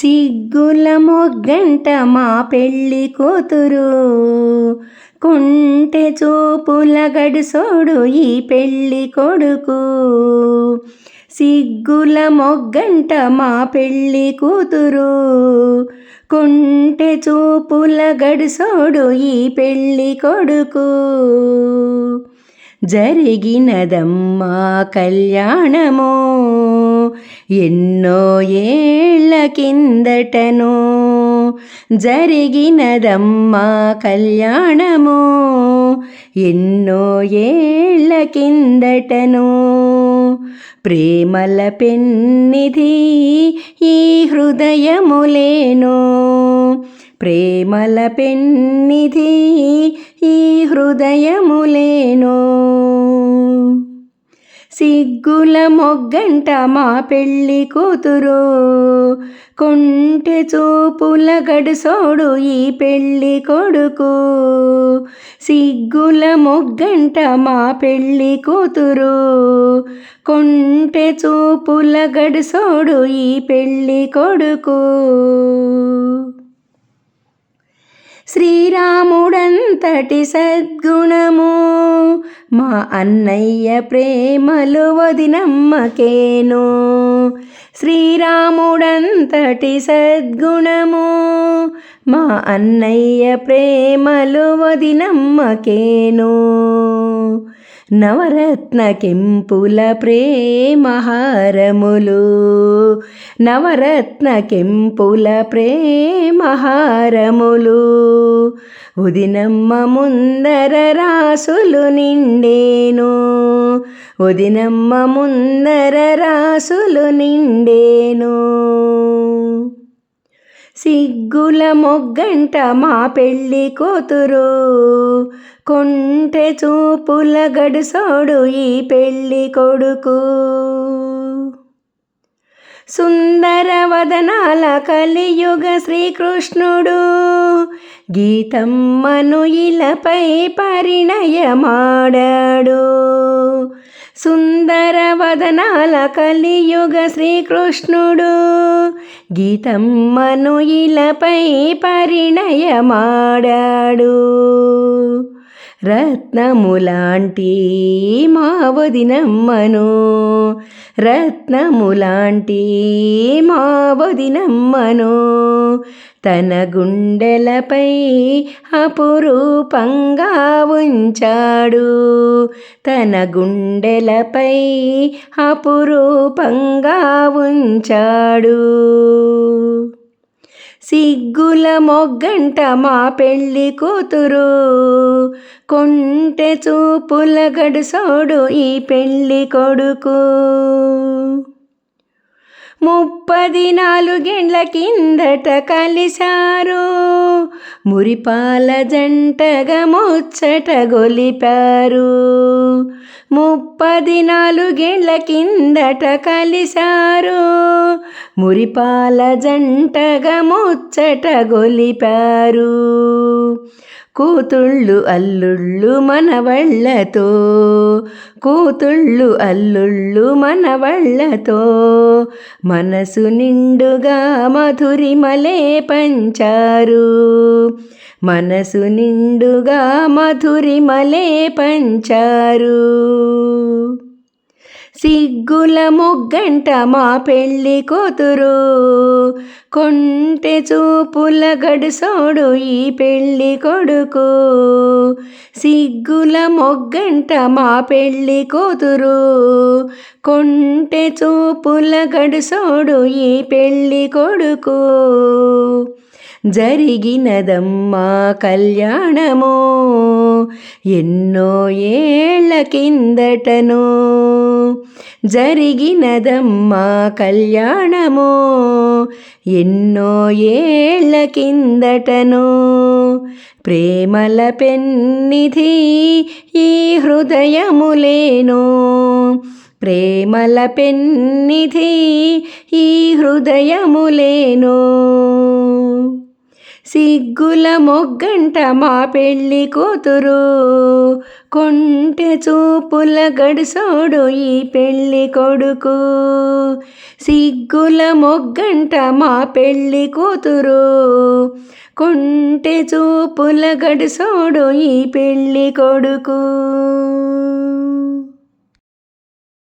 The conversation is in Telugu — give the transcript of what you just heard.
సిగ్గుల మొగ్గంట మా పెళ్ళి కూతురు. కుంటె చూపుల గడుసోడు ఈ పెళ్ళి కొడుకు. సిగ్గుల మొగ్గంట మా పెళ్ళి కూతురు. కుంటె చూపుల గడుసోడు ఈ పెళ్ళి కొడుకు. జరిగినదమ్మా కళ్యాణమో. ఎన్నో ఏళ్ళ కిందటను జరిగినదమ్మా కళ్యాణమో. ఎన్నో ఏళ్ళ కిందటను ప్రేమల పెన్నిధి ఈ హృదయములేనో. ప్రేమల పెన్నిధి ఈ హృదయములేనో సిగ్గుల మొగ్గంట మా పెళ్ళి కూతురు. కొంటె చూపుల గడుసోడు ఈ పెళ్ళి కొడుకు. సిగ్గుల మొగ్గంట మా పెళ్ళి కూతురు. కొంటె చూపుల గడుసోడు ఈ పెళ్ళి కొడుకు. అంతటి సద్గుణము మా అన్నయ్య ప్రేమలు వదినమ్మకేను శ్రీరాముడంతటి సద్గుణము మా అన్నయ్య ప్రేమలు వదినమ్మకేను. నవరత్న కెంపుల ప్రేమహారములు. నవరత్న కెంపుల ప్రేమహారములు. ఉదినమ్మ ముందర రాసులు నిండేను. ఉదినమ్మ ముందర రాసులు నిండేను. సిగ్గుల మొగ్గంట మా పెళ్ళి కూతురు. కొంటె చూపుల గడుసోడు ఈ పెళ్ళి కొడుకు. సుందర వదనాల కలియుగ శ్రీకృష్ణుడు. గీతమ్మను ఇలపై పరిణయమాడాడు. సుందర వదనాల కలియుగ శ్రీకృష్ణుడు. గీతమ్మను ఇలపై పరిణయమాడాడు. రత్నములాంటి మా వదినమ్మను రత్నములాంటి మా వదినమ్మను తన గుండెలపై అపురూపంగా ఉంచాడు. తన గుండెలపై అపురూపంగా ఉంచాడు. సిగ్గుల మొగ్గంట మా పెళ్ళి కూతురు. కొంటె చూపుల గడుసోడు ఈ పెళ్ళి కొడుకు. ముప్పది నాలుగేండ్ల కిందట కలిశారు. మురిపాల జంటగా ముచ్చట గొలిపారు. ముప్పది నాలుగేండ్ల కిందట కలిశారు. మురిపాల జంటగా ముచ్చట గొలిపారు. కూతుళ్ళు అల్లుళ్ళు మనవళ్ళతో కూతుళ్ళు అల్లుళ్ళు మనవళ్ళతో. మనసు నిండుగా మధురిమలే పంచారు. మనసు నిండుగా మధురిమలే పంచారు. సిగ్గుల మొగ్గంట మా పెళ్ళి కూతురు. కొంటె చూపుల గడుసోడు ఈ పెళ్ళి కొడుకు. సిగ్గుల మొగ్గంట మా పెళ్ళి కూతురు. కొంటె చూపుల గడుసోడు ఈ పెళ్ళి కొడుకు. జరిగినదమ్మా కళ్యాణము ఎన్నో ఏళ్ళ కిందటను. జరిగినదమ్మా కళ్యాణము ఎన్నో ఏళ్ళ కిందటను. ప్రేమల పెన్నిధి ఈ హృదయములేను. ప్రేమల పెన్నిధి ఈ హృదయములేను. సిగ్గుల మొగ్గంట మా పెళ్ళి కూతురు. కొంటె చూపుల గడుసోడు ఈ పెళ్ళి కొడుకు. సిగ్గుల మొగ్గంట మా పెళ్ళి కూతురు. కొంటె చూపుల గడుసోడు ఈ పెళ్ళి కొడుకు.